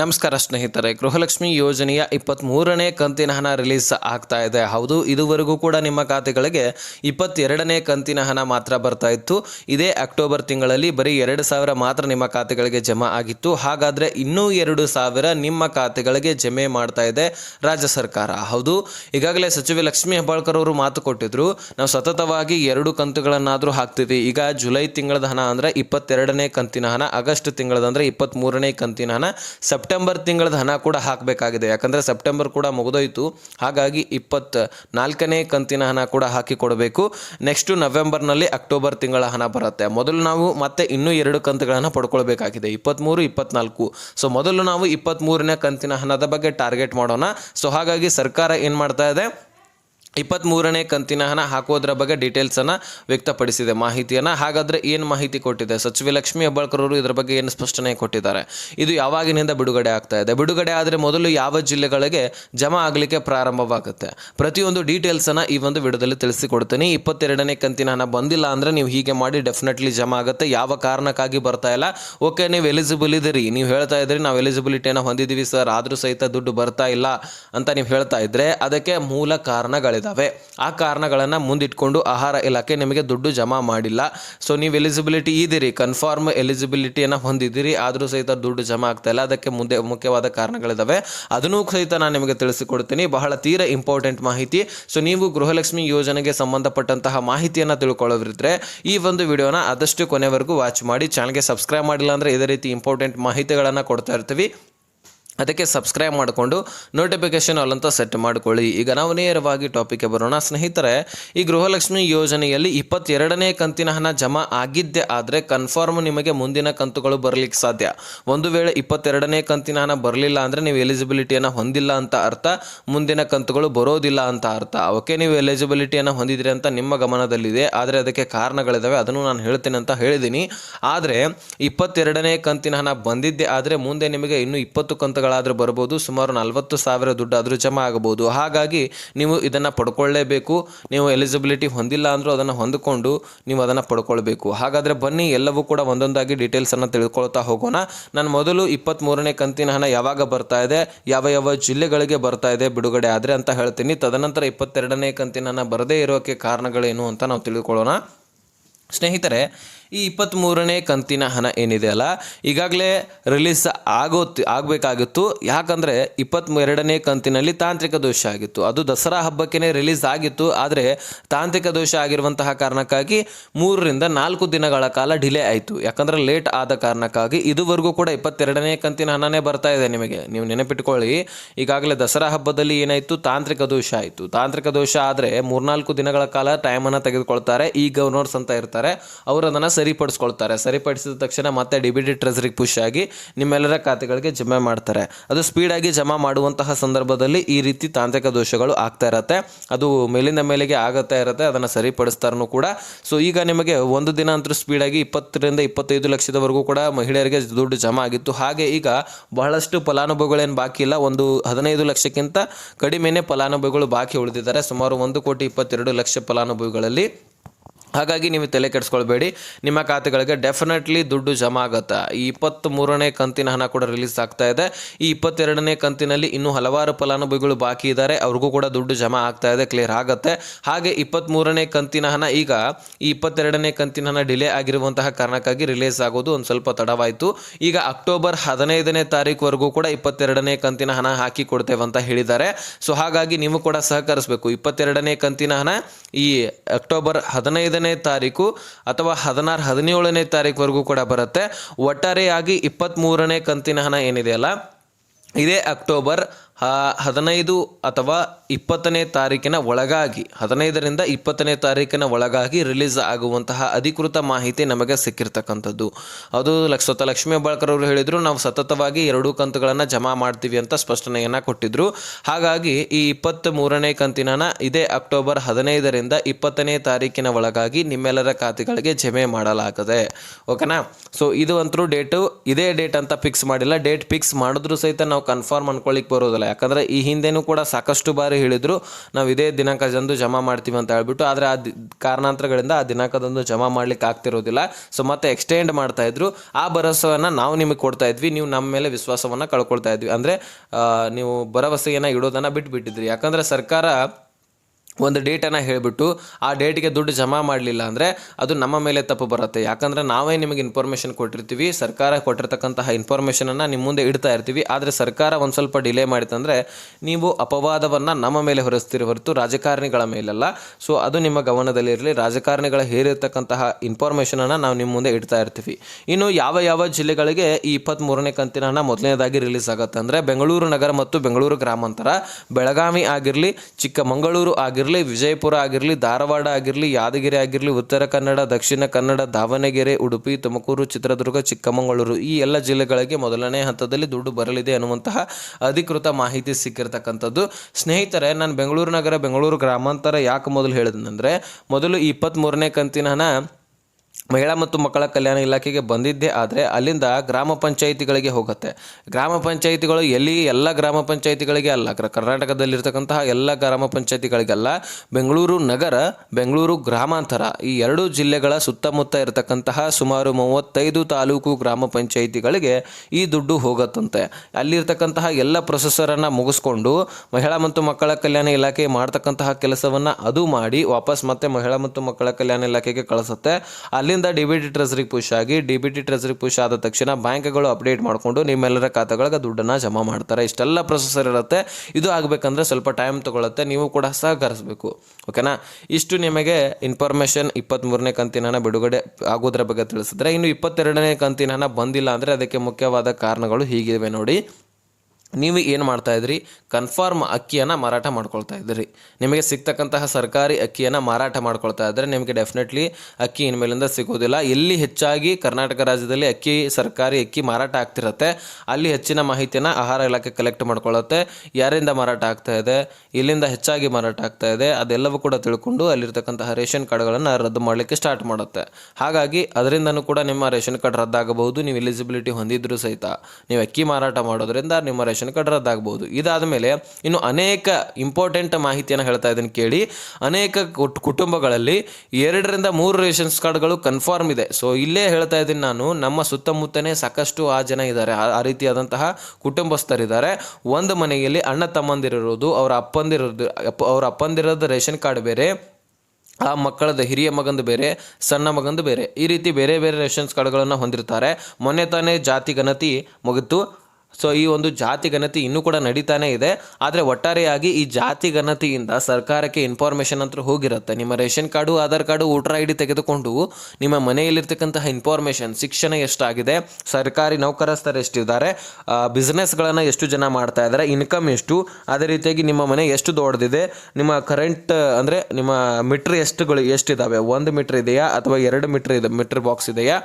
ನಮಸ್ಕಾರ ಸ್ನೇಹಿತರೆ, ಗೃಹಲಕ್ಷ್ಮಿ ಯೋಜನೆಯ ಇಪ್ಪತ್ತ್ಮೂರನೇ ಕಂತಿನ ಹಣ ರಿಲೀಸ್ ಆಗ್ತಾ ಇದೆ. ಹೌದು, ಇದುವರೆಗೂ ಕೂಡ ನಿಮ್ಮ ಖಾತೆಗಳಿಗೆ ಇಪ್ಪತ್ತೆರಡನೇ ಕಂತಿನ ಹಣ ಮಾತ್ರ ಬರ್ತಾ ಇತ್ತು. ಇದೇ ಅಕ್ಟೋಬರ್ ತಿಂಗಳಲ್ಲಿ ಬರೀ ಎರಡು ಸಾವಿರ ಮಾತ್ರ ನಿಮ್ಮ ಖಾತೆಗಳಿಗೆ ಜಮಾ ಆಗಿತ್ತು. ಹಾಗಾದರೆ ಇನ್ನೂ ಎರಡು ಸಾವಿರ ನಿಮ್ಮ ಖಾತೆಗಳಿಗೆ ಜಮೆ ಮಾಡ್ತಾ ಇದೆ ರಾಜ್ಯ ಸರ್ಕಾರ. ಹೌದು, ಈಗಾಗಲೇ ಸಚಿವೆ ಲಕ್ಷ್ಮಿ ಹೆಬ್ಬಾಳ್ಕರ್ ಅವರು ಮಾತು ಕೊಟ್ಟಿದ್ರು, ನಾವು ಸತತವಾಗಿ ಎರಡು ಕಂತುಗಳನ್ನಾದರೂ ಹಾಕ್ತೀವಿ ಈಗ ಜುಲೈ ತಿಂಗಳದ ಹಣ ಅಂದರೆ ಇಪ್ಪತ್ತೆರಡನೇ ಕಂತಿನ ಹಣ, ಆಗಸ್ಟ್ ತಿಂಗಳದಂದ್ರೆ ಇಪ್ಪತ್ತ್ಮೂರನೇ ಕಂತಿನ ಹಣ ತಿಂಗಳದ ಹಣ ಕೂಡ ಹಾಕಬೇಕಾಗಿದೆ. ಯಾಕಂದರೆ ಸೆಪ್ಟೆಂಬರ್ ಕೂಡ ಮುಗಿದೋಯ್ತು. ಹಾಗಾಗಿ ಇಪ್ಪತ್ತು ನಾಲ್ಕನೇ ಕಂತಿನ ಹಣ ಕೂಡ ಹಾಕಿ ಕೊಡಬೇಕು ನೆಕ್ಸ್ಟು ನವೆಂಬರ್ನಲ್ಲಿ ಅಕ್ಟೋಬರ್ ತಿಂಗಳ ಹಣ ಬರುತ್ತೆ. ಮೊದಲು ನಾವು ಮತ್ತೆ ಇನ್ನೂ ಎರಡು ಕಂತುಗಳನ್ನು ಪಡ್ಕೊಳ್ಬೇಕಾಗಿದೆ. ಇಪ್ಪತ್ತ್ಮೂರು ಇಪ್ಪತ್ನಾಲ್ಕು. ಸೊ ಮೊದಲು ನಾವು ಇಪ್ಪತ್ತ್ಮೂರನೇ ಕಂತಿನ ಹಣದ ಬಗ್ಗೆ ಟಾರ್ಗೆಟ್ ಮಾಡೋಣ. ಸೊ ಹಾಗಾಗಿ ಸರ್ಕಾರ ಏನು ಮಾಡ್ತಾ ಇದೆ? ಇಪ್ಪತ್ತ್ಮೂರನೇ ಕಂತಿನ ಹಣ ಹಾಕೋದ್ರ ಬಗ್ಗೆ ಡೀಟೇಲ್ಸನ್ನು ವ್ಯಕ್ತಪಡಿಸಿದೆ. ಮಾಹಿತಿಯನ್ನು ಹಾಗಾದರೆ ಏನು ಮಾಹಿತಿ ಕೊಟ್ಟಿದೆ? ಸಚಿವೆ ಲಕ್ಷ್ಮಿ ಹೆಬ್ಬಾಳ್ಕರ್ ಅವರು ಇದರ ಬಗ್ಗೆ ಏನು ಸ್ಪಷ್ಟನೆ ಕೊಟ್ಟಿದ್ದಾರೆ? ಇದು ಯಾವಾಗಿನಿಂದ ಬಿಡುಗಡೆ ಆಗ್ತಾ ಇದೆ? ಬಿಡುಗಡೆ ಆದರೆ ಮೊದಲು ಯಾವ ಜಿಲ್ಲೆಗಳಿಗೆ ಜಮಾ ಆಗಲಿಕ್ಕೆ ಪ್ರಾರಂಭವಾಗುತ್ತೆ? ಪ್ರತಿಯೊಂದು ಡೀಟೇಲ್ಸನ್ನು ಈ ಒಂದು ವಿಡಿಯೋದಲ್ಲಿ ತಿಳಿಸಿಕೊಡ್ತೀನಿ. ಇಪ್ಪತ್ತೆರಡನೇ ಕಂತಿನ ಹಣ ಬಂದಿಲ್ಲ ಅಂದರೆ ನೀವು ಹೀಗೆ ಮಾಡಿ ಡೆಫಿನೆಟ್ಲಿ ಜಮಾ ಆಗುತ್ತೆ. ಯಾವ ಕಾರಣಕ್ಕಾಗಿ ಬರ್ತಾ ಇಲ್ಲ? ಓಕೆ, ನೀವು ಎಲಿಜಿಬಲ್ ಇದ್ದೀರಿ. ನೀವು ಹೇಳ್ತಾ ಇದ್ರಿ, ನಾವು ಎಲಿಜಿಬಿಲಿಟಿಯನ್ನು ಹೊಂದಿದ್ದೀವಿ ಸರ್. ಆದರೂ ಸಹಿತ ದುಡ್ಡು ಬರ್ತಾ ಇಲ್ಲ ಅಂತ ನೀವು ಹೇಳ್ತಾ ಇದ್ರೆ ಅದಕ್ಕೆ ಮೂಲ ಕಾರಣಗಳಿದಾವೆ ಆ ಕಾರಣಗಳನ್ನು ಮುಂದಿಟ್ಕೊಂಡು ಆಹಾರ ಇಲಾಖೆ ನಿಮಗೆ ದುಡ್ಡು ಜಮಾ ಮಾಡಿಲ್ಲ. ಸೊ ನೀವು ಎಲಿಜಿಬಿಲಿಟಿ ಇದ್ದೀರಿ ಕನ್ಫರ್ಮ್ ಎಲಿಜಿಬಿಲಿಟಿಯನ್ನು ಹೊಂದಿದ್ದೀರಿ ಆದರೂ ಸಹಿತ ದುಡ್ಡು ಜಮಾ ಆಗ್ತಾ ಇಲ್ಲ. ಅದಕ್ಕೆ ಮುಂದೆ ಮುಖ್ಯವಾದ ಕಾರಣಗಳಿದ್ದಾವೆ ಅದನ್ನೂ ಸಹಿತ ನಾನು ನಿಮಗೆ ತಿಳಿಸಿಕೊಡ್ತೀನಿ. ಬಹಳ ತೀರ ಇಂಪಾರ್ಟೆಂಟ್ ಮಾಹಿತಿ. ಸೊ ನೀವು ಗೃಹಲಕ್ಷ್ಮಿ ಯೋಜನೆಗೆ ಸಂಬಂಧಪಟ್ಟಂತಹ ಮಾಹಿತಿಯನ್ನು ತಿಳ್ಕೊಳ್ಳೋರಿದ್ರೆ ಈ ಒಂದು ವಿಡಿಯೋನ ಆದಷ್ಟು ಕೊನೆವರೆಗೂ ವಾಚ್ ಮಾಡಿ. ಚಾನಲ್ಗೆ ಸಬ್ಸ್ಕ್ರೈಬ್ ಮಾಡಿಲ್ಲ ಅಂದರೆ ಇದೇ ರೀತಿ ಇಂಪಾರ್ಟೆಂಟ್ ಮಾಹಿತಿಗಳನ್ನು ಕೊಡ್ತಾ ಇರ್ತೀವಿ. ಅದಕ್ಕೆ ಸಬ್ಸ್ಕ್ರೈಬ್ ಮಾಡಿಕೊಂಡು ನೋಟಿಫಿಕೇಶನ್ ಅಲ್ಲಂತ ಸೆಟ್ ಮಾಡಿಕೊಳ್ಳಿ. ಈಗ ನಾವು ನೇರವಾಗಿ ಟಾಪಿಕ್ಗೆ ಬರೋಣ. ಸ್ನೇಹಿತರೆ, ಈ ಗೃಹಲಕ್ಷ್ಮಿ ಯೋಜನೆಯಲ್ಲಿ ಇಪ್ಪತ್ತೆರಡನೇ ಕಂತಿನ ಹಣ ಜಮಾ ಆಗಿದ್ದೆ ಆದರೆ ಕನ್ಫರ್ಮ್ ನಿಮಗೆ ಮುಂದಿನ ಕಂತುಗಳು ಬರಲಿಕ್ಕೆ ಸಾಧ್ಯ. ಒಂದು ವೇಳೆ ಇಪ್ಪತ್ತೆರಡನೇ ಕಂತಿನ ಹಣ ಬರಲಿಲ್ಲ ಅಂದರೆ ನೀವು ಎಲಿಜಿಬಿಲಿಟಿಯನ್ನು ಹೊಂದಿಲ್ಲ ಅಂತ ಅರ್ಥ. ಮುಂದಿನ ಕಂತುಗಳು ಬರೋದಿಲ್ಲ ಅಂತ ಅರ್ಥ. ಓಕೆ ನೀವು ಎಲಿಜಿಬಿಲಿಟಿಯನ್ನು ಹೊಂದಿದ್ರಿ ಅಂತ ನಿಮ್ಮ ಗಮನದಲ್ಲಿದೆ. ಆದರೆ ಅದಕ್ಕೆ ಕಾರಣಗಳಿದ್ದಾವೆ ಅದನ್ನು ನಾನು ಹೇಳ್ತೇನೆ ಅಂತ ಹೇಳಿದ್ದೀನಿ. ಆದರೆ ಇಪ್ಪತ್ತೆರಡನೇ ಕಂತಿನ ಹಣ ಬಂದಿದ್ದೆ ಆದರೆ ಮುಂದೆ ನಿಮಗೆ ಇನ್ನೂ ಇಪ್ಪತ್ತು ಕಂತುಗಳಾದರೂ ಬರ್ಬೋದು, ಸುಮಾರು ನಲವತ್ತು ಸಾವಿರ ದುಡ್ಡು ಆದರೂ ಜಮಾ ಆಗಬಹುದು. ಹಾಗಾಗಿ ನೀವು ಇದನ್ನು ಪಡ್ಕೊಳ್ಳೇಬೇಕು. ನೀವು ಎಲಿಜಿಬಿಲಿಟಿ ಹೊಂದಿಲ್ಲ ಅಂದರೂ ಅದನ್ನು ಹೊಂದಿಕೊಂಡು ನೀವು ಅದನ್ನು ಪಡ್ಕೊಳ್ಬೇಕು. ಹಾಗಾದರೆ ಬನ್ನಿ, ಎಲ್ಲವೂ ಕೂಡ ಒಂದೊಂದಾಗಿ ಡೀಟೇಲ್ಸನ್ನು ತಿಳ್ಕೊಳ್ತಾ ಹೋಗೋಣ. ನಾನು ಮೊದಲು ಇಪ್ಪತ್ತ್ಮೂರನೇ ಕಂತಿನ ಹಣ ಯಾವಾಗ ಬರ್ತಾ ಇದೆ, ಯಾವ ಯಾವ ಜಿಲ್ಲೆಗಳಿಗೆ ಬರ್ತಾ ಇದೆ ಬಿಡುಗಡೆ ಆದರೆ ಅಂತ ಹೇಳ್ತೀನಿ. ತದನಂತರ ಇಪ್ಪತ್ತೆರಡನೇ ಕಂತಿನ ಹಣ ಬರದೇ ಇರೋಕ್ಕೆ ಕಾರಣಗಳೇನು ಅಂತ ನಾವು ತಿಳ್ಕೊಳ್ಳೋಣ. ಸ್ನೇಹಿತರೆ, ಈ ಇಪ್ಪತ್ತ್ಮೂರನೇ ಕಂತಿನ ಹಣ ಏನಿದೆ ಅಲ್ಲ, ಈಗಾಗಲೇ ರಿಲೀಸ್ ಆಗೋ ಆಗಬೇಕಾಗಿತ್ತು. ಯಾಕಂದರೆ ಇಪ್ಪತ್ತೆರಡನೇ ಕಂತಿನಲ್ಲಿ ತಾಂತ್ರಿಕ ದೋಷ ಆಗಿತ್ತು. ಅದು ದಸರಾ ಹಬ್ಬಕ್ಕೇ ರಿಲೀಸ್ ಆಗಿತ್ತು. ಆದರೆ ತಾಂತ್ರಿಕ ದೋಷ ಆಗಿರುವಂತಹ ಕಾರಣಕ್ಕಾಗಿ ಮೂರರಿಂದ ನಾಲ್ಕು ದಿನಗಳ ಕಾಲ ಡಿಲೇ ಆಯಿತು. ಯಾಕಂದರೆ ಲೇಟ್ ಆದ ಕಾರಣಕ್ಕಾಗಿ ಇದುವರೆಗೂ ಕೂಡ ಇಪ್ಪತ್ತೆರಡನೇ ಕಂತಿನ ಹಣನೇ ಬರ್ತಾ ಇದೆ ನಿಮಗೆ. ನೀವು ನೆನಪಿಟ್ಕೊಳ್ಳಿ, ಈಗಾಗಲೇ ದಸರಾ ಹಬ್ಬದಲ್ಲಿ ಏನಾಯಿತು? ತಾಂತ್ರಿಕ ದೋಷ ಆಯಿತು. ತಾಂತ್ರಿಕ ದೋಷ ಆದರೆ ಮೂರ್ನಾಲ್ಕು ದಿನಗಳ ಕಾಲ ಟೈಮನ್ನು ತೆಗೆದುಕೊಳ್ತಾರೆ. ಈ ಗವರ್ನರ್ಸ್ ಅಂತ ಇರ್ತಾರೆ. ಅವರು ಅದನ್ನು ಸರಿಪಡಿಸ್ಕೊಳ್ತಾರೆ. ಸರಿಪಡಿಸಿದ ತಕ್ಷಣ ಮತ್ತೆ ಡಿ ಬಿ ಡಿ ಟ್ರೆಸರಿಗೆ ಪುಷ್ ಆಗಿ ನಿಮ್ಮೆಲ್ಲರ ಖಾತೆಗಳಿಗೆ ಜಮೆ ಮಾಡ್ತಾರೆ. ಅದು ಸ್ಪೀಡಾಗಿ ಜಮಾ ಮಾಡುವಂತಹ ಸಂದರ್ಭದಲ್ಲಿ ಈ ರೀತಿ ತಾಂತ್ರಿಕ ದೋಷಗಳು ಆಗ್ತಾ ಇರತ್ತೆ. ಅದು ಮೇಲಿಂದ ಮೇಲೆಗೆ ಆಗುತ್ತಾ ಇರುತ್ತೆ, ಅದನ್ನು ಸರಿಪಡಿಸ್ತಾರೂ ಕೂಡ. ಸೊ ಈಗ ನಿಮಗೆ ಒಂದು ದಿನ ಅಂತೂ ಸ್ಪೀಡಾಗಿ ಇಪ್ಪತ್ತರಿಂದ ಇಪ್ಪತ್ತೈದು ಲಕ್ಷದವರೆಗೂ ಕೂಡ ಮಹಿಳೆಯರಿಗೆ ದುಡ್ಡು ಜಮಾ ಆಗಿತ್ತು. ಹಾಗೆ ಈಗ ಬಹಳಷ್ಟು ಫಲಾನುಭವಿಗಳೇನು ಬಾಕಿ ಇಲ್ಲ. ಒಂದು ಹದಿನೈದು ಲಕ್ಷಕ್ಕಿಂತ ಕಡಿಮೆನೇ ಫಲಾನುಭವಿಗಳು ಬಾಕಿ ಉಳಿದಿದ್ದಾರೆ. ಸುಮಾರು ಒಂದು ಕೋಟಿ ಇಪ್ಪತ್ತೆರಡು ಲಕ್ಷ ಫಲಾನುಭವಿಗಳಲ್ಲಿ ಹಾಗಾಗಿ ನೀವು ತಲೆ ಕೆಡಿಸ್ಕೊಳ್ಬೇಡಿ. ನಿಮ್ಮ ಖಾತೆಗಳಿಗೆ ಡೆಫಿನೆಟ್ಲಿ ದುಡ್ಡು ಜಮಾ ಆಗುತ್ತೆ. ಈ ಇಪ್ಪತ್ತ್ ಮೂರನೇ ಕಂತಿನ ಹಣ ಕೂಡ ರಿಲೀಸ್ ಆಗ್ತಾ ಇದೆ. ಈ ಇಪ್ಪತ್ತೆರಡನೇ ಕಂತಿನಲ್ಲಿ ಇನ್ನೂ ಹಲವಾರು ಫಲಾನುಭವಿಗಳು ಬಾಕಿ ಇದ್ದಾರೆ. ಅವ್ರಿಗೂ ಕೂಡ ದುಡ್ಡು ಜಮಾ ಆಗ್ತಾ ಇದೆ ಕ್ಲಿಯರ್ ಆಗುತ್ತೆ. ಹಾಗೆ ಇಪ್ಪತ್ತ್ ಮೂರನೇ ಕಂತಿನ ಹಣ ಈಗ ಈ ಇಪ್ಪತ್ತೆರಡನೇ ಕಂತಿನ ಹಣ ಡಿಲೇ ಆಗಿರುವಂತಹ ಕಾರಣಕ್ಕಾಗಿ ರಿಲೀಸ್ ಆಗೋದು ಒಂದು ಸ್ವಲ್ಪ ತಡವಾಯಿತು. ಈಗ ಅಕ್ಟೋಬರ್ ಹದಿನೈದನೇ ತಾರೀಕುವರೆಗೂ ಕೂಡ ಇಪ್ಪತ್ತೆರಡನೇ ಕಂತಿನ ಹಣ ಹಾಕಿ ಕೊಡ್ತೇವೆ ಅಂತ ಹೇಳಿದ್ದಾರೆ. ಸೊ ಹಾಗಾಗಿ ನೀವು ಕೂಡ ಸಹಕರಿಸಬೇಕು. ಇಪ್ಪತ್ತೆರಡನೇ ಕಂತಿನ ಹಣ ಈ ಅಕ್ಟೋಬರ್ ಹದಿನೈದನೇ ತಾರೀಕು ಅಥವಾ ಹದಿನಾರು ಹದಿನೇಳನೇ ತಾರೀಕುವರೆಗೂ ಕೂಡ ಬರುತ್ತೆ. ಒಟ್ಟಾರೆಯಾಗಿ ಇಪ್ಪತ್ತ್ಮೂರನೇ ಕಂತಿನ ಹಣ ಏನಿದೆಯಲ್ಲ ಇದೇ ಅಕ್ಟೋಬರ್ ಹದಿನೈದು ಅಥವಾ ಇಪ್ಪತ್ತನೇ ತಾರೀಕಿನ ಒಳಗಾಗಿ, ಹದಿನೈದರಿಂದ ಇಪ್ಪತ್ತನೇ ತಾರೀಕಿನ ಒಳಗಾಗಿ ರಿಲೀಸ್ ಆಗುವಂತಹ ಅಧಿಕೃತ ಮಾಹಿತಿ ನಮಗೆ ಸಿಕ್ಕಿರ್ತಕ್ಕಂಥದ್ದು. ಅದು ಲಕ್ಷ ಸ್ವತಃ ಲಕ್ಷ್ಮೀ ಹೆಬ್ಬಾಳ್ಕರ್ ಅವರು ಹೇಳಿದರು, ನಾವು ಸತತವಾಗಿ ಎರಡೂ ಕಂತುಗಳನ್ನು ಜಮಾ ಮಾಡ್ತೀವಿ ಅಂತ ಸ್ಪಷ್ಟನೆಯನ್ನು ಕೊಟ್ಟಿದ್ದರು ಹಾಗಾಗಿ ಈ ಇಪ್ಪತ್ತ್ ಮೂರನೇ ಕಂತಿನ ಇದೇ ಅಕ್ಟೋಬರ್ ಹದಿನೈದರಿಂದ ಇಪ್ಪತ್ತನೇ ತಾರೀಕಿನ ಒಳಗಾಗಿ ನಿಮ್ಮೆಲ್ಲರ ಖಾತೆಗಳಿಗೆ ಜಮೆ ಮಾಡಲಾಗಿದೆ. ಓಕೆನಾ? ಸೊ ಇದು ಅಂತರೂ ಡೇಟು, ಇದೇ ಡೇಟ್ ಅಂತ ಫಿಕ್ಸ್ ಮಾಡಿಲ್ಲ. ಡೇಟ್ ಫಿಕ್ಸ್ ಮಾಡಿದ್ರು ಸಹಿತ ನಾವು ಕನ್ಫರ್ಮ್ ಅನ್ಕೊಳ್ಳಿಕ್ ಬರೋದಿಲ್ಲ. ಯಾಕಂದರೆ ಈ ಹಿಂದೆನೂ ಕೂಡ ಸಾಕಷ್ಟು ಬಾರಿ ಹೇಳಿದರು, ನಾವು ಇದೇ ದಿನಾಂಕದಂದು ಜಮಾ ಮಾಡ್ತೀವಿ ಅಂತ ಹೇಳ್ಬಿಟ್ಟು, ಆದರೆ ಆ ಕಾರಣಾಂತರಗಳಿಂದ ಆ ದಿನಾಂಕದಂದು ಜಮಾ ಮಾಡ್ಲಿಕ್ಕೆ ಆಗ್ತಿರೋದಿಲ್ಲ. ಸೊ ಮತ್ತೆ ಎಕ್ಸ್ಟೆಂಡ್ ಮಾಡ್ತಾ ಇದ್ರು. ಆ ಭರವಸೆಯನ್ನು ನಾವು ನಿಮಗೆ ಕೊಡ್ತಾ ಇದ್ವಿ. ನೀವು ನಮ್ಮ ಮೇಲೆ ವಿಶ್ವಾಸವನ್ನು ಕಳ್ಕೊಳ್ತಾ ಇದ್ವಿ. ಅಂದರೆ ನೀವು ಭರವಸೆಯನ್ನು ಇಡೋದನ್ನು ಬಿಟ್ಬಿಟ್ಟಿದ್ರಿ. ಯಾಕಂದರೆ ಸರ್ಕಾರ ಒಂದು ಡೇಟನ್ನು ಹೇಳಿಬಿಟ್ಟು ಆ ಡೇಟ್ಗೆ ದುಡ್ಡು ಜಮಾ ಮಾಡಲಿಲ್ಲ ಅಂದರೆ ಅದು ನಮ್ಮ ಮೇಲೆ ತಪ್ಪು ಬರುತ್ತೆ. ಯಾಕಂದರೆ ನಾವೇ ನಿಮಗೆ ಇನ್ಫಾರ್ಮೇಷನ್ ಕೊಟ್ಟಿರ್ತೀವಿ, ಸರ್ಕಾರ ಕೊಟ್ಟಿರ್ತಕ್ಕಂತಹ ಇನ್ಫಾರ್ಮೇಷನನ್ನು ನಿಮ್ಮ ಮುಂದೆ ಇಡ್ತಾ ಇರ್ತೀವಿ. ಆದರೆ ಸರ್ಕಾರ ಒಂದು ಸ್ವಲ್ಪ ಡಿಲೇ ಮಾಡಿತಂದರೆ ನೀವು ಅಪವಾದವನ್ನು ನಮ್ಮ ಮೇಲೆ ಹೊರಿಸ್ತೀರಿ ಹೊರತು ರಾಜಕಾರಣಿಗಳ ಮೇಲಲ್ಲ. ಸೊ ಅದು ನಿಮ್ಮ ಗಮನದಲ್ಲಿರಲಿ ರಾಜಕಾರಣಿಗಳ ಹೇರಿರ್ತಕ್ಕಂತಹ ಇನ್ಫಾರ್ಮೇಷನನ್ನು ನಾವು ನಿಮ್ಮ ಮುಂದೆ ಇಡ್ತಾ ಇರ್ತೀವಿ. ಇನ್ನು ಯಾವ ಯಾವ ಜಿಲ್ಲೆಗಳಿಗೆ ಈ ಇಪ್ಪತ್ತ್ಮೂರನೇ ಕಂತಿನ ಹಣ ಮೊದಲನೇದಾಗಿ ರಿಲೀಸ್ ಆಗುತ್ತೆ ಅಂದರೆ ಬೆಂಗಳೂರು ನಗರ ಮತ್ತು ಬೆಂಗಳೂರು ಗ್ರಾಮಾಂತರ, ಬೆಳಗಾವಿ ಆಗಿರಲಿ, ಚಿಕ್ಕಮಗಳೂರು ಆಗಿರಲಿ ವಿಜಯಪುರ ಆಗಿರಲಿ, ಧಾರವಾಡ ಆಗಿರಲಿ, ಯಾದಗಿರಿ ಆಗಿರಲಿ, ಉತ್ತರ ಕನ್ನಡ, ದಕ್ಷಿಣ ಕನ್ನಡ, ದಾವಣಗೆರೆ, ಉಡುಪಿ, ತುಮಕೂರು, ಚಿತ್ರದುರ್ಗ, ಚಿಕ್ಕಮಗಳೂರು ಈ ಎಲ್ಲ ಜಿಲ್ಲೆಗಳಿಗೆ ಮೊದಲನೇ ಹಂತದಲ್ಲಿ ದುಡ್ಡು ಬರಲಿದೆ ಅನ್ನುವಂತಹ ಅಧಿಕೃತ ಮಾಹಿತಿ ಸಿಕ್ಕಿರ್ತಕ್ಕಂಥದ್ದು. ಸ್ನೇಹಿತರೆ, ನಾನು ಬೆಂಗಳೂರು ನಗರ, ಬೆಂಗಳೂರು ಗ್ರಾಮಾಂತರ ಯಾಕೆ ಮೊದಲು ಹೇಳಿದ್ನಂದರೆ, ಮೊದಲು ಇಪ್ಪತ್ತ್ಮೂರನೇ ಕಂತಿನ ಹಣ ಮಹಿಳಾ ಮತ್ತು ಮಕ್ಕಳ ಕಲ್ಯಾಣ ಇಲಾಖೆಗೆ ಬಂದಿದ್ದೇ, ಆದರೆ ಅಲ್ಲಿಂದ ಗ್ರಾಮ ಪಂಚಾಯಿತಿಗಳಿಗೆ ಹೋಗುತ್ತೆ. ಗ್ರಾಮ ಪಂಚಾಯಿತಿಗಳು ಎಲ್ಲಿ? ಎಲ್ಲ ಗ್ರಾಮ ಪಂಚಾಯಿತಿಗಳಿಗೆ ಅಲ್ಲ. ಕರ್- ಕರ್ನಾಟಕದಲ್ಲಿರ್ತಕ್ಕಂತಹ ಎಲ್ಲ ಗ್ರಾಮ ಪಂಚಾಯಿತಿಗಳಿಗೆಲ್ಲ. ಬೆಂಗಳೂರು ನಗರ, ಬೆಂಗಳೂರು ಗ್ರಾಮಾಂತರ, ಈ ಎರಡು ಜಿಲ್ಲೆಗಳ ಸುತ್ತಮುತ್ತ ಇರತಕ್ಕಂತಹ ಸುಮಾರು ಮೂವತ್ತೈದು ತಾಲೂಕು ಗ್ರಾಮ ಪಂಚಾಯಿತಿಗಳಿಗೆ ಈ ದುಡ್ಡು ಹೋಗುತ್ತಂತೆ. ಅಲ್ಲಿರ್ತಕ್ಕಂತಹ ಎಲ್ಲ ಪ್ರೊಸೆಸರನ್ನು ಮುಗಿಸ್ಕೊಂಡು ಮಹಿಳಾ ಮತ್ತು ಮಕ್ಕಳ ಕಲ್ಯಾಣ ಇಲಾಖೆ ಮಾಡ್ತಕ್ಕಂತಹ ಕೆಲಸವನ್ನು ಅದು ಮಾಡಿ ವಾಪಸ್ ಮತ್ತೆ ಮಹಿಳಾ ಮತ್ತು ಮಕ್ಕಳ ಕಲ್ಯಾಣ ಇಲಾಖೆಗೆ ಕಳಿಸುತ್ತೆ. ಅಲ್ಲಿಂದ ಡಿ ಬಿ ಟಿ ಟ್ರೆಸರಿಗೆ ಪುಷ್ ಆಗಿ ಡಿ ಬಿ ಟಿ ಟ್ರೆಸರಿಗೆ ಪುಷ್ ಆದ ತಕ್ಷಣ ಬ್ಯಾಂಕ್ಗಳು ಅಪ್ಡೇಟ್ ಮಾಡಿಕೊಂಡು ನಿಮ್ಮೆಲ್ಲರ ಖಾತೆಗಳಿಗೆ ದುಡ್ಡನ್ನು ಜಮಾ ಮಾಡ್ತಾರೆ. ಇಷ್ಟೆಲ್ಲ ಪ್ರೊಸೆಸರ್ ಇರುತ್ತೆ. ಇದು ಆಗಬೇಕಂದ್ರೆ ಸ್ವಲ್ಪ ಟೈಮ್ ತೊಗೊಳುತ್ತೆ. ನೀವು ಕೂಡ ಸಹಕರಿಸಬೇಕು. ಓಕೆನಾ ಇಷ್ಟು ನಿಮಗೆ ಇನ್ಫಾರ್ಮೇಷನ್ ಇಪ್ಪತ್ತ್ಮೂರನೇ ಕಂತಿನ ಬಿಡುಗಡೆ ಆಗೋದ್ರ ಬಗ್ಗೆ ತಿಳಿಸಿದ್ರೆ, ಇನ್ನು ಇಪ್ಪತ್ತೆರಡನೇ ಕಂತಿನ ಬಂದಿಲ್ಲ ಅಂದರೆ ಅದಕ್ಕೆ ಮುಖ್ಯವಾದ ಕಾರಣಗಳು ಹೀಗಿವೆ ನೋಡಿ. ನೀವು ಏನು ಮಾಡ್ತಾ ಇದ್ರಿ? ಕನ್ಫರ್ಮ್ ಅಕ್ಕಿಯನ್ನು ಮಾರಾಟ ಮಾಡ್ಕೊಳ್ತಾ ಇದ್ದೀರಿ ನಿಮಗೆ ಸಿಗ್ತಕ್ಕಂತಹ ಸರ್ಕಾರಿ ಅಕ್ಕಿಯನ್ನು ಮಾರಾಟ ಮಾಡ್ಕೊಳ್ತಾ ಇದ್ದರೆ ನಿಮಗೆ ಡೆಫಿನೆಟ್ಲಿ ಅಕ್ಕಿ ಇನ್ಮೇಲಿಂದ ಸಿಗೋದಿಲ್ಲ. ಎಲ್ಲಿ ಹೆಚ್ಚಾಗಿ ಕರ್ನಾಟಕ ರಾಜ್ಯದಲ್ಲಿ ಅಕ್ಕಿ, ಸರ್ಕಾರಿ ಅಕ್ಕಿ ಮಾರಾಟ ಆಗ್ತಿರತ್ತೆ. ಅಲ್ಲಿ ಹೆಚ್ಚಿನ ಮಾಹಿತಿಯನ್ನು ಆಹಾರ ಇಲಾಖೆ ಕಲೆಕ್ಟ್ ಮಾಡ್ಕೊಳ್ಳುತ್ತೆ. ಯಾರಿಂದ ಮಾರಾಟ ಆಗ್ತಾ ಇದೆ? ಇಲ್ಲಿಂದ ಹೆಚ್ಚಾಗಿ ಮಾರಾಟ ಆಗ್ತಾ ಇದೆ. ಅದೆಲ್ಲವೂ ಕೂಡ ತಿಳ್ಕೊಂಡು ಅಲ್ಲಿರ್ತಕ್ಕಂತಹ ರೇಷನ್ ಕಾರ್ಡ್ಗಳನ್ನು ರದ್ದು ಮಾಡಲಿಕ್ಕೆ ಸ್ಟಾರ್ಟ್ ಮಾಡುತ್ತೆ. ಹಾಗಾಗಿ ಅದರಿಂದನೂ ಕೂಡ ನಿಮ್ಮ ರೇಷನ್ ಕಾರ್ಡ್ ರದ್ದಾಗಬಹುದು. ನೀವು ಎಲಿಜಿಬಿಲಿಟಿ ಹೊಂದಿದ್ರು ಸಹಿತ. ನೀವು ಅಕ್ಕಿ ಮಾರಾಟ ಮಾಡೋದ್ರಿಂದ ನಿಮ್ಮ ರೇಷನ್ ಕಾರ್ಡ್ ರದ್ದಾಗಬಹುದು ಇದಾದ ಮೇಲೆ ಇನ್ನು ಅನೇಕ ಇಂಪಾರ್ಟೆಂಟ್ ಮಾಹಿತಿಯನ್ನು ಹೇಳ್ತಾ ಇದ್ದೀನಿ ಕೇಳಿ ಅನೇಕ ಕುಟ್- ಕುಟುಂಬಗಳಲ್ಲಿ ಎರಡರಿಂದ ಮೂರು ರೇಷನ್ಸ್ ಕಾರ್ಡ್ಗಳು ಕನ್ಫರ್ಮ್ ಇದೆ ಸೊ ಇಲ್ಲೇ ಹೇಳ್ತಾ ಇದ್ದೀನಿ ನಾನು ನಮ್ಮ ಸುತ್ತಮುತ್ತನೇ ಸಾಕಷ್ಟು ಆ ಜನ ಇದ್ದಾರೆ ಆ- ರೀತಿಯಾದಂತಹ ಕುಟುಂಬಸ್ಥರಿದ್ದಾರೆ ಒಂದು ಮನೆಯಲ್ಲಿ ಅಣ್ಣ ತಮ್ಮಂದಿರಿರೋದು ಅವರ ಅಪ್ಪಂದಿರೋದು ಅವ್ರ ಅಪ್ಪಂದಿರೋದು ರೇಷನ್ ಕಾರ್ಡ್ ಬೇರೆ ಆ ಮಕ್ಕಳದ ಹಿರಿಯ ಮಗಂದು ಬೇರೆ ಸಣ್ಣ ಮಗಂದು ಬೇರೆ ಈ ರೀತಿ ಬೇರೆ ಬೇರೆ ರೇಷನ್ಸ್ ಕಾರ್ಡ್ಗಳನ್ನು ಹೊಂದಿರ್ತಾರೆ ಮೊನ್ನೆ ತಾನೇ ಜಾತಿ ಗಣತಿ ಮುಗಿತು ಸೊ ಈ ಒಂದು ಜಾತಿ ಗಣತಿ ಇನ್ನೂ ಕೂಡ ನಡೀತಾನೆ ಇದೆ. ಆದರೆ ಒಟ್ಟಾರೆಯಾಗಿ ಈ ಜಾತಿ ಗಣತಿಯಿಂದ ಸರ್ಕಾರಕ್ಕೆ ಇನ್ಫಾರ್ಮೇಷನ್ ಅಂತ ಹೋಗಿರುತ್ತೆ. ನಿಮ್ಮ ration card, Aadhaar card, voter I D ತೆಗೆದುಕೊಂಡು ನಿಮ್ಮ ಮನೆಯಲ್ಲಿರ್ತಕ್ಕಂತಹ ಇನ್ಫಾರ್ಮೇಷನ್ ಶಿಕ್ಷಣ ಎಷ್ಟಾಗಿದೆ, ಸರ್ಕಾರಿ ನೌಕರಸ್ಥರು ಎಷ್ಟಿದ್ದಾರೆ ಬಿಸ್ನೆಸ್ಗಳನ್ನು ಎಷ್ಟು ಜನ ಮಾಡ್ತಾ ಇದ್ದಾರೆ ಇನ್ಕಮ್ ಎಷ್ಟು, ಅದೇ ರೀತಿಯಾಗಿ ನಿಮ್ಮ ಮನೆ ಎಷ್ಟು ದೊಡ್ಡದಿದೆ, ನಿಮ್ಮ ಕರೆಂಟ್ ಅಂದರೆ ನಿಮ್ಮ ಮೀಟ್ರ್ ಎಷ್ಟುಗಳು ಎಷ್ಟಿದ್ದಾವೆ ಒಂದು ಮೀಟ್ರ್ ಇದೆಯಾ ಅಥವಾ ಎರಡು ಮೀಟ್ರ್ ಇದೆ ಮೀಟ್ರ್ ಬಾಕ್ಸ್ ಇದೆಯಾ?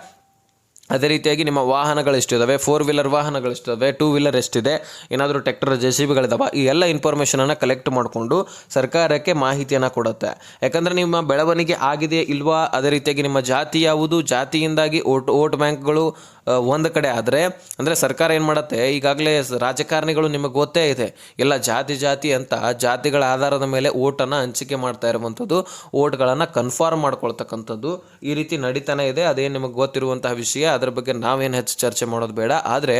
ಅದೇ ರೀತಿಯಾಗಿ ನಿಮ್ಮ ವಾಹನಗಳು ಎಷ್ಟಿದ್ದಾವೆ ಫೋರ್ ವೀಲರ್ ವಾಹನಗಳು ಎಷ್ಟಿದ್ದಾವೆ ಟೂ ವೀಲರ್ ಎಷ್ಟಿದೆ? ಏನಾದರೂ ಟ್ರ್ಯಾಕ್ಟರ್ ಜೆ ಸಿ ಬಿಗಳಿದಾವೆ ಈ ಎಲ್ಲ ಇನ್ಫಾರ್ಮೇಷನನ್ನು ಕಲೆಕ್ಟ್ ಮಾಡಿಕೊಂಡು ಸರ್ಕಾರಕ್ಕೆ ಮಾಹಿತಿಯನ್ನು ಕೊಡುತ್ತೆ. ಯಾಕಂದರೆ ನಿಮ್ಮ ಬೆಳವಣಿಗೆ ಆಗಿದೆ ಇಲ್ವಾ? ಅದೇ ರೀತಿಯಾಗಿ ನಿಮ್ಮ ಜಾತಿ ಯಾವುದು? ಜಾತಿಯಿಂದಾಗಿ ಓಟ್ ಓಟ್ ಬ್ಯಾಂಕ್ಗಳು ಒಂದು ಕಡೆ ಆದರೆ, ಅಂದರೆ ಸರ್ಕಾರ ಏನು ಮಾಡುತ್ತೆ? ಈಗಾಗಲೇ ರಾಜಕಾರಣಿಗಳು ನಿಮಗೆ ಗೊತ್ತೇ ಇದೆ. ಎಲ್ಲ ಜಾತಿ ಜಾತಿ ಅಂತ ಜಾತಿಗಳ ಆಧಾರದ ಮೇಲೆ ಓಟನ್ನು ಹಂಚಿಕೆ ಮಾಡ್ತಾ ಇರುವಂಥದ್ದು, ಓಟ್ಗಳನ್ನು ಕನ್ಫರ್ಮ್ ಮಾಡ್ಕೊಳ್ತಕ್ಕಂಥದ್ದು ಈ ರೀತಿ ನಡೀತಾನೆ ಇದೆ. ಅದೇ ನಿಮಗೆ ಗೊತ್ತಿರುವಂತಹ ವಿಷಯ, ಅದ್ರ ಬಗ್ಗೆ ನಾವೇನು ಹೆಚ್ಚು ಚರ್ಚೆ ಮಾಡೋದು ಬೇಡ. ಆದರೆ,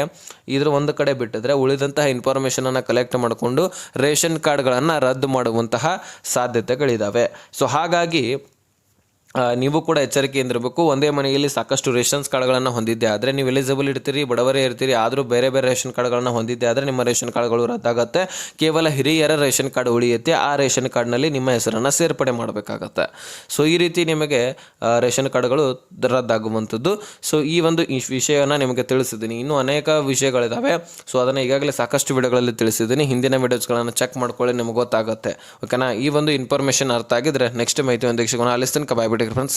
ಇದ್ರ ಒಂದು ಕಡೆ ಬಿಟ್ಟಿದ್ರೆ ಉಳಿದಂತಹ ಇನ್ಫಾರ್ಮೇಷನನ್ನು ಕಲೆಕ್ಟ್ ಮಾಡಿಕೊಂಡು ರೇಷನ್ ಕಾರ್ಡ್ಗಳನ್ನು ರದ್ದು ಮಾಡುವಂತಹ ಸಾಧ್ಯತೆಗಳಿದ್ದಾವೆ ಸೊ ಹಾಗಾಗಿ ನೀವು ಕೂಡ ಎಚ್ಚರಿಕೆಯಿಂದ ಇರಬೇಕು. ಒಂದೇ ಮನೆಯಲ್ಲಿ ಸಾಕಷ್ಟು ರೇಷನ್ಸ್ ಕಾರ್ಡ್ಗಳನ್ನು ಹೊಂದಿದ್ದೆ ಆದರೆ ನೀವು ಎಲಿಜಿಬಲ್ ಇರ್ತೀರಿ, ಬಡವರೇ ಇರ್ತೀರಿ, ಆದರೂ ಬೇರೆ ಬೇರೆ ರೇಷನ್ ಕಾರ್ಡ್ಗಳನ್ನು ಹೊಂದಿದ್ದೆ ಆದರೆ ನಿಮ್ಮ ರೇಷನ್ ಕಾರ್ಡ್ಗಳು ರದ್ದಾಗುತ್ತೆ. ಕೇವಲ ಹಿರಿಯರ ರೇಷನ್ ಕಾರ್ಡ್ ಉಳಿಯುತ್ತೆ. ಆ ರೇಷನ್ ಕಾರ್ಡ್ನಲ್ಲಿ ನಿಮ್ಮ ಹೆಸರನ್ನು ಸೇರ್ಪಡೆ ಮಾಡಬೇಕಾಗತ್ತೆ. ಸೊ ಈ ರೀತಿ ನಿಮಗೆ ರೇಷನ್ ಕಾರ್ಡ್ಗಳು ರದ್ದಾಗುವಂಥದ್ದು. ಸೊ ಈ ಒಂದು ವಿಷಯವನ್ನು ನಿಮಗೆ ತಿಳಿಸಿದ್ದೀನಿ. ಇನ್ನೂ ಅನೇಕ ವಿಷಯಗಳಿದ್ದಾವೆ ಸೊ ಅದನ್ನು ಈಗಾಗಲೇ ಸಾಕಷ್ಟು ವಿಡಿಯೋಗಳಲ್ಲಿ ತಿಳಿಸಿದ್ದೀನಿ. ಹಿಂದಿನ ವಿಡಿಯೋಸ್ಗಳನ್ನು ಚೆಕ್ ಮಾಡ್ಕೊಳ್ಳಿ, ನಿಮಗೆ ಗೊತ್ತಾಗುತ್ತೆ. ಓಕೆನಾ ಈ ಒಂದು ಇನ್ಫಾರ್ಮೇಷನ್ ಅರ್ಥ ಆಗಿದ್ರೆ ನೆಕ್ಸ್ಟ್ ಮೈತಿ ಒಂದು ಸಿಗೋಣ ಕಬಾಯ್ ಬಾಯ್ దగ్గర